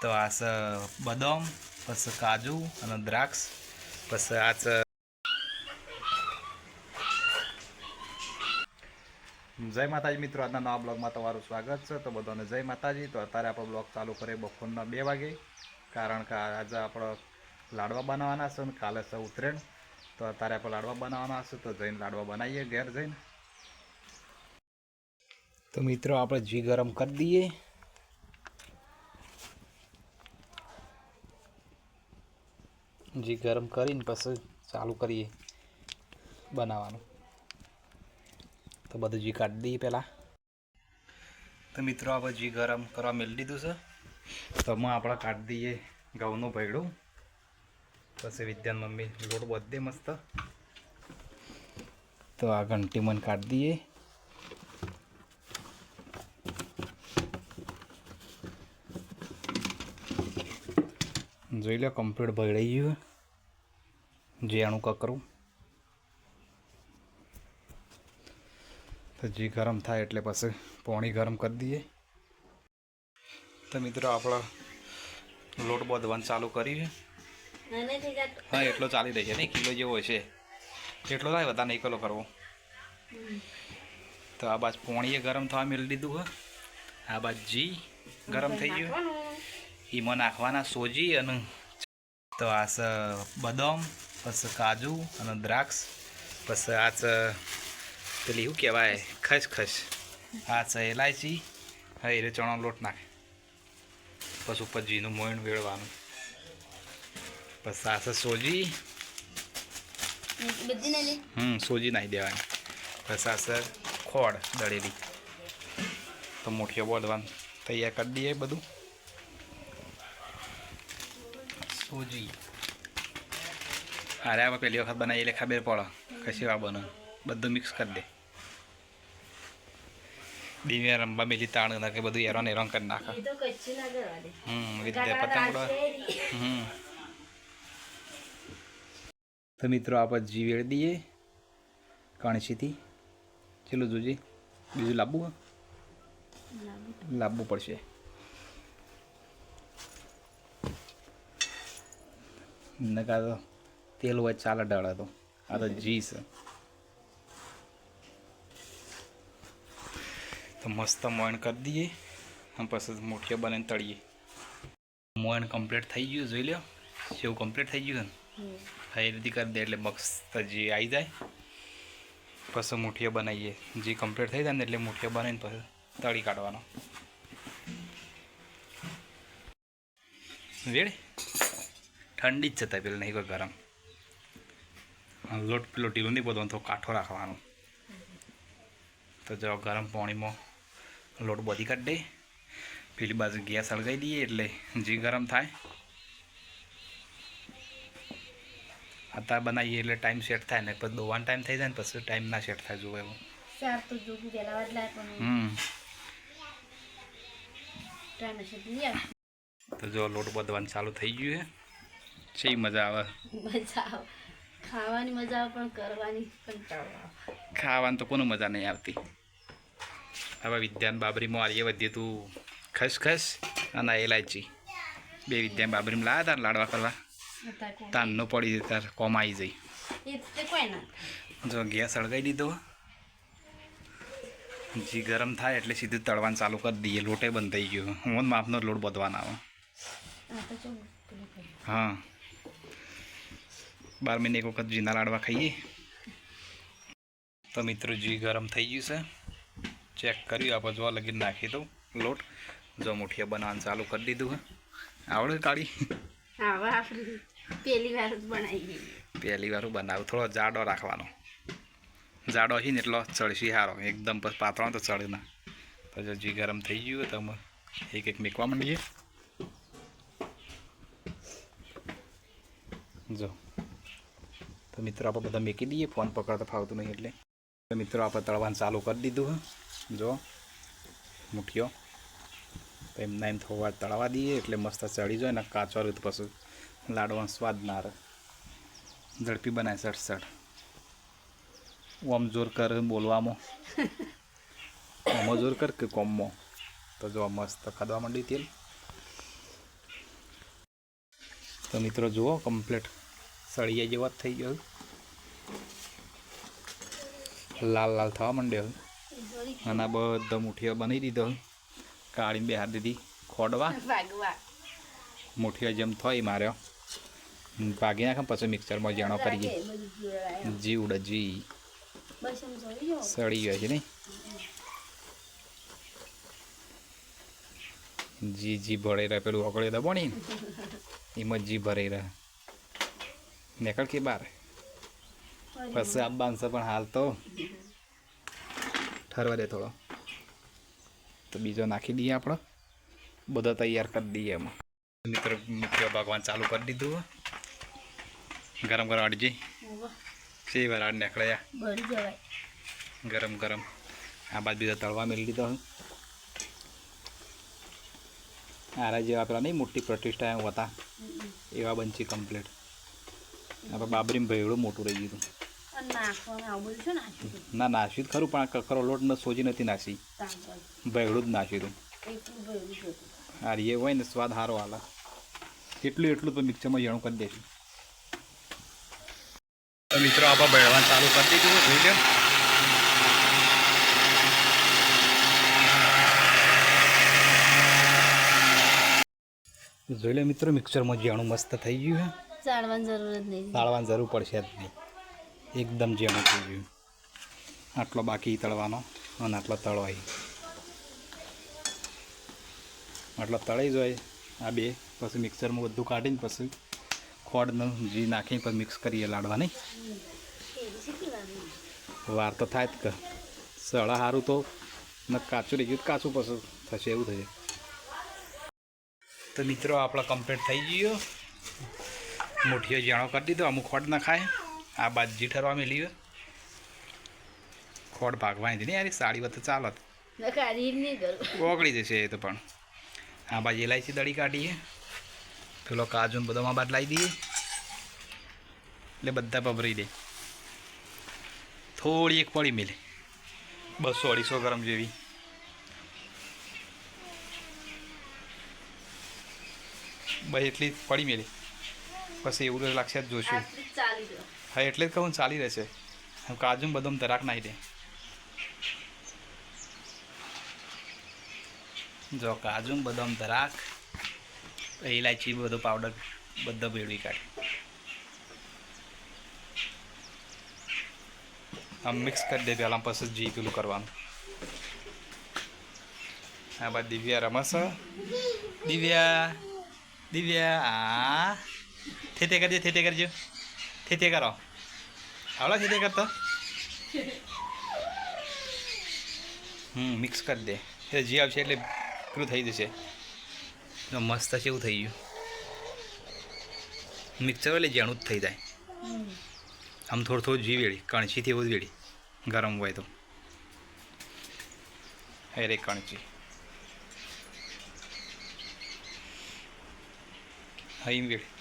તો આ છે બદામ પછી કાજુ અને દ્રાક્ષ પછી આ જય માતાજી મિત્રો, આજના નવા બ્લોગમાં તમારું સ્વાગત છે. તો બધાને જય માતાજી. તો અત્યારે આપણે બ્લોગ ચાલુ કરીએ બપોરના બે વાગે, કારણ કે આજે આપણે લાડવા બનાવવાના છે અને કાલે છે ઉત્તરાયણ. તો અત્યારે આપણે લાડવા બનાવવાના છે, તો જઈને લાડવા બનાવીએ ઘેર જઈને. તો મિત્રો, આપણે ઘી ગરમ કરી દઈએ. ઘી ગરમ કરીને પછી ચાલુ કરીએ બનાવવાનું. તો બધું જી કાઢી દઈએ પહેલાં. તો મિત્રો આ ઘી ગરમ કરવા મેળવી દીધું છે. તો એમાં આપણે કાઢી દઈએ ઘઉંનું ભેડું પછી વિદ્યાન મમ્મી લોટ બધે મસ્ત. તો આ ઘંટી મને કાઢી દઈએ. જોઈ લો કમ્પ્લીટ ભરાઈ ગયું. જીયાણું કકરું તો જી ગરમ થાય એટલે પછી પાણી ગરમ કરી દઈએ. તો મિત્રો આપણો લોટ બધવાનું ચાલુ કર્યું છે. હા એટલો ચાલી રહી છે નહીં કિલો જેવો છે. એટલો થાય વધારે નહીં કિલો કરવો તો આ બાજુ પોણીએ ગરમ થવા મેળવી દીધું હોય આ બાજુ જી ગરમ થઈ ગયું. એમાં નાખવાના સોજી અને તો આ છે બદામ પછી કાજુ અને દ્રાક્ષ પછી આ છે પેલી શું કહેવાય ખસખસ આ છે એલાયચી હા એ ચણાનો લોટ નાખે. પછી ઉપર જીનું વેળવાનું. પછી આ છે સોજી હમ સોજી નાખી દેવાની. પછી આ છે ખોડ દળેલી. તો મુઠીઓ બોલવાનું તૈયાર કરી દઈએ બધું. સોજી અરે આપણે પહેલી વખત બનાવી એટલે ખબર પડે કશી વા બને બધું મિક્સ કરી દે દિવ્યા રમવા મેલી તાણ નાખે બધું એરોન એરોન કરી નાખે હમ વિદ્યા પતંગ. હમ તો મિત્રો આપણે જી વેળ દઈએ કણસીથી ચલો જોજે બીજું લાવવું લાબવું લાવવું પડશે નકા તો તેલ હોય ચાલે ડાળે તો. આ તો જી છે. તો મસ્ત મોયણ કરી દઈએ. અને પછી મુઠીઓ બનાવીને તળીએ. મોયણ કમ્પ્લીટ થઈ ગયું જોઈ લો સેવ કમ્પ્લીટ થઈ ગયું ને? એ રીતે કરી દે એટલે મસ્ત જે આવી જાય. પછી મુઠીઓ બનાવીએ. જે કમ્પ્લીટ થઈ જાય ને એટલે મુઠીઓ બનાવીને પછી તળી કાઢવાનો. વેળ ઠંડી જ જતા પેલું નહીં કોઈ ગરમ. લોટ પેલો ઢીલો નહીં બધો તો કાઠો રાખવાનો. તો જો ગરમ પાણીમાં લોટ બધી કાઢી દે. પેલી બાજુ ગેસ સળગાવી દઈએ એટલે જે ગરમ થાય. અત્યારે બનાવીએ એટલે ટાઈમ સેટ થાય ને પછી દોવાનો ટાઈમ થઈ જાય ને પછી ટાઈમ ના સેટ થાય જોવે એવું. હમ. તો જો લોટ બધવાનું ચાલુ થઈ ગયું છે. છે મજા આવે. મજા આવે. ખાવાની મજા આવે પણ કરવાની કંટાળો આવે. ખાવાનું તો કોને મજા નહીં આવતી. હવે વિદ્યાન બાબરીમાં આવીએ વધીએ તું ખસખસ અને એલાયચી. બે વિદ્યાન બાબરીમાં લાવ્યા તાર લાડવા કરવા? તાનનો પડી તાર કોમ આવી જઈ. જો ગેસ અળગાઈ દીધો. જી ગરમ થાય એટલે સીધું તળવાનું ચાલુ કરી દઈએ. લોટે બંધ થઈ ગયો. હું માપનો લોટ બધવાનો આવે. હા. બાર મહિને એક વખત જીના લાડવા ખાઈએ. તો મિત્રો જી ગરમ થઈ ગયું છે ચેક કર્યું આપણે જોવા લગી નાખી દઉં લોટ. જો મુઠિયા બનાવવાનું ચાલુ કરી દીધું હે આવડે આપણે પહેલી વાર બનાવી પહેલી વાર બનાવું થોડો જાડો રાખવાનો. જાડો છે ને એટલો ચડશી સારો એકદમ પાતળો તો ચડે ના. તો જો જી ગરમ થઈ ગયું તો એક એક મીકવા માંડીએ. જો. તો મિત્રો આપણે બધા મેકી દઈએ. ફોન પકડતા ફાવતું નહીં એટલે. તો મિત્રો આપણે તળવાનું ચાલુ કરી દીધું જો મુઠ્ઠીઓ તો એમના એમ થોડી વાર તળવા દઈએ એટલે મસ્ત ચડી જાય ને કાચો રહ્યું તો પછી લાડવાનો સ્વાદ ના રહે. ઝડપી બનાય સટ ઓમ જોર કર બોલવામાં. ઓમો જોર કર કે કોમમાં. તો જો મસ્ત ખાધવા માંડી તેલ. તો મિત્રો જુઓ કમ્પ્લીટ સળિયા જેવા જ થઈ ગયો લાલ લાલ થવા માંડ્યો અને આ બધા મુઠીઓ બની દીધો કાઢીને બેહાર દીધી. ખોડવા. મુઠીઓ જેમ થઈ માર્યો. ભાગી નાખે પછી મિક્સરમાં જાણો કરીએ. જી ઉડે જી. સળી ગયો છે નહીં જી જી ભરાઈ રહ્યા. પેલું ઓગળે દબાણી એમાં જી ભરાઈ રહે નીકળ કે બાર? પછી આ બાંધશે પણ હાલ તો. ઠરવા દે થોડો. તો બીજો નાખી દઈએ આપણે બધો તૈયાર કરી દઈએ એમાં. મિત્રો મુખ્ય ભગવાન ચાલુ કરી દીધું ગરમ ગરમ અડજી. સી વાર આડ નીકળ્યા. ગરમ ગરમ. આ બાદ બીજો તળવા મેળવી દીધો આરા જેવા પેલા નહીં મોટી પ્રતિષ્ઠા એમ હતા. એવા બનશી કમ્પ્લીટ આપણે બાબરીમાં ભેળું મોટું રહી ગયું હતું? ના નાશ્યું જ ખરું પણ ખરો લોટ ને સોજી નથી નાસી. ભેળું જ નાસ્યું હતું. આ એ હોય ને સ્વાદ સારો હાલે એટલું એટલું તો મિક્સરમાં જણું કરી દેશું. તો મિત્રો આપણે ભેળવાનું ચાલુ કરી દીધું જોઈ લે. જોઈ લો મિત્રો મિક્સરમાં જેણું મસ્ત થઈ ગયું છે. ચાળવાની જરૂર જ પડશે જ નહીં. એકદમ જેમ થઈ ગયું. આટલો બાકી તળવાનો અને આટલો તળવાય. આટલો તળાઈ જાય આ બે, પછી મિક્સરમાં બધું કાઢીને પછી ખોડનું જી નાખીને પછી મિક્સ કરીએ લાડવા, નહીં? એવી શીખી લાવવાની. વાર તો થાય જ કે. સળા સારું તો ને કાચું રહી ગયું કાચું પછી થશે એવું થશે. તો મિત્રો, આપણો કમ્પ્લીટ થઈ ગયો. મુઠીઓ જાણો કરી દીધો અમુક ખોટ ના ખાય આ બાજી ઠરવા મેલી હોય. ખોટ ભાગવા નહીં યાર સાડી વખતે ચાલત. ઓગળી જશે એ તો પણ. આ બાજુ ઇલાયચી દળી કાઢીએ. પેલો કાજુ બધો બધામાં બાદ લાવી દઈએ. એટલે બધા પભરી દે. થોડી એક પડી મેલે. બસો અઢીસો ગ્રામ જેવી. બસ એટલી પડી મેલે. પછી એવું લાગશે જ જોશું આટલી જ ચાલી દો હા એટલે જ કહું ચાલી રહેશે. કાજુ બદામ તરાક નાખી દે. જો કાજુ બદામ તરાક ઇલાયચી બધો પાવડર બધો ભેળવી કાઢ. આમ મિક્સ કરી દે પહેલાં પછી જી પેલું કરવાનું. હા બા દિવ્યા રમસ દિવ્યા દિવ્યા આ થેતે કરજો થેતે કરજો થેતે કરો આવડો થેતે કરતો હમ મિક્સ કરી દે એટલે જી આવશે એટલે પેલું થઈ જશે જો મસ્ત છે એવું થઈ ગયું મિક્સર એટલે જાણું જ થઈ જાય આમ થોડું થોડું જી વેળી કણચીથી એવું જ વેળી ગરમ હોય તો અરે કણચી હઈ વેળી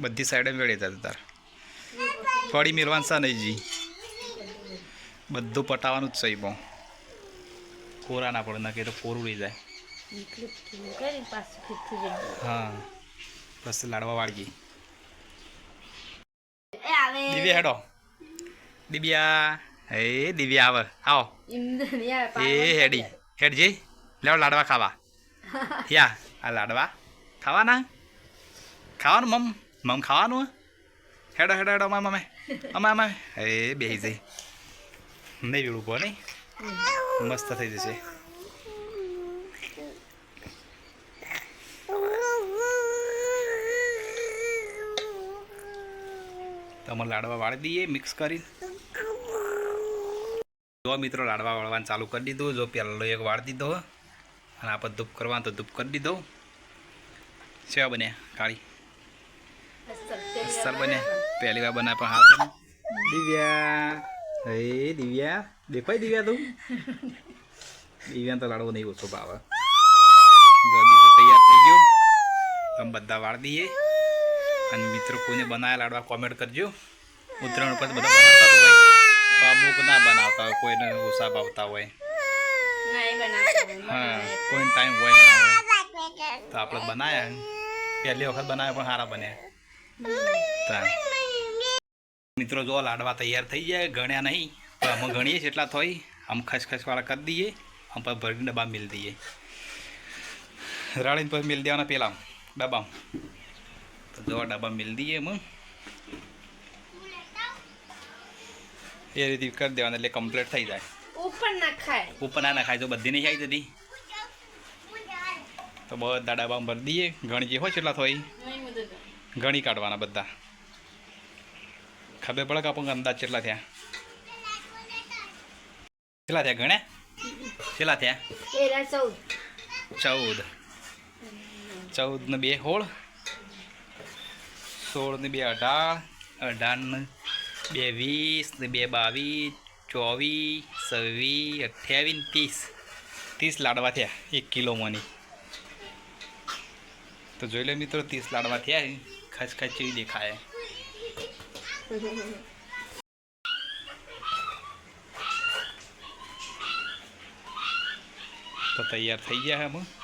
બધી સાઈડે વેળી જતા તાર. ફળી મેળવાનું સા નહીં જી બધું પટાવાનું જ છે બહુ. કોરા ના પડે ના તો ફોર ઉડી જાય. હા બસ લાડવા વાળગી. દિવ્યા હેડો. દિવ્યા. હે દિવ્યા આવે. આવો. એ હેડી. હેડજી. લેવો લાડવા ખાવા. યા આ લાડવા ખાવાના? ખાવાનું મમ? મમ ખાવાનું હેડો હેડો હેડો અમા અમે અમા અમે એ બેસી જઈ નહીં વેળું પો નહીં મસ્ત થઈ જશે તમારે લાડવા વાળી દઈએ મિક્સ કરી જો મિત્રો લાડવા વાળવાનું ચાલુ કરી દીધું જો પહેલો એક વાળી દીધો અને આપણે ધૂપ કરવાનું તો ધૂપ કરી દીધો સેવા બન્યા કાળી અસર બને પહેલી વાર બનાવે પણ હાલ બને. દિવ્યા. હે, દિવ્યા. દેખાય દિવ્યા તું? દિવ્યા તો લાડવો નહીં ઓછો ભાવે. બીજો તૈયાર થઈ ગયો. તમે બધા વાળ દઈએ. અને મિત્રો કોઈને બનાવ્યા લાડવા કોમેન્ટ કરજો. ઉત્તરાયણ ઉપર બધા બનાવતા હોય. અમુક ના બનાવતા હોય, કોઈને ઓછા ભાવતા હોય. હા કોઈ ટાઈમ હોય તો આપણે બનાવ્યા પહેલી વખત બનાવ્યા પણ સારા બન્યા. મિત્રો જો લાડવા તૈયાર થઈ જાય ગણ્યા નહીં તો અમે ગણીએ છીએ એટલા થોઈ. આમ ખસખસવાળા કરી દઈએ આમ પર ભરીને ડબ્બા મિલ દઈએ. રાળીને પછી મિલ દેવાના પેલા ડબ્બા તો જો ડબ્બા મિલ દઈએ એમ. એ રીતે કરી દેવાના એટલે કમ્પ્લીટ થઈ જાય. ઉપર ના ખાય. ઉપર ના ખાય તો બધી નહીં આવી જતી તો બધા ડબ્બા ભરી દઈએ ગણી જે હોય છે એટલા મુદત ગણી કાઢવાના બધા. ખબર પડે કે આપણને અંદાજ કેટલા થયા? કેટલા થયા ગણ્યા કેટલા થયા? ચૌદ. ચૌદ. ને બે હોળ સોળ. ને બે અઢાર. અઢાર ને બે વીસ. ને બે બાવીસ. ચોવીસ. છવ્વીસ. અઠ્યાવીસ. ત્રીસ. ત્રીસ લાડવા થયા એક કિલોમાંની તો જોઈ લે મિત્રો ત્રીસ લાડવા થયા ખાસ ખાસ જેવી દેખાય તો તૈયાર થઈ ગયા આમાં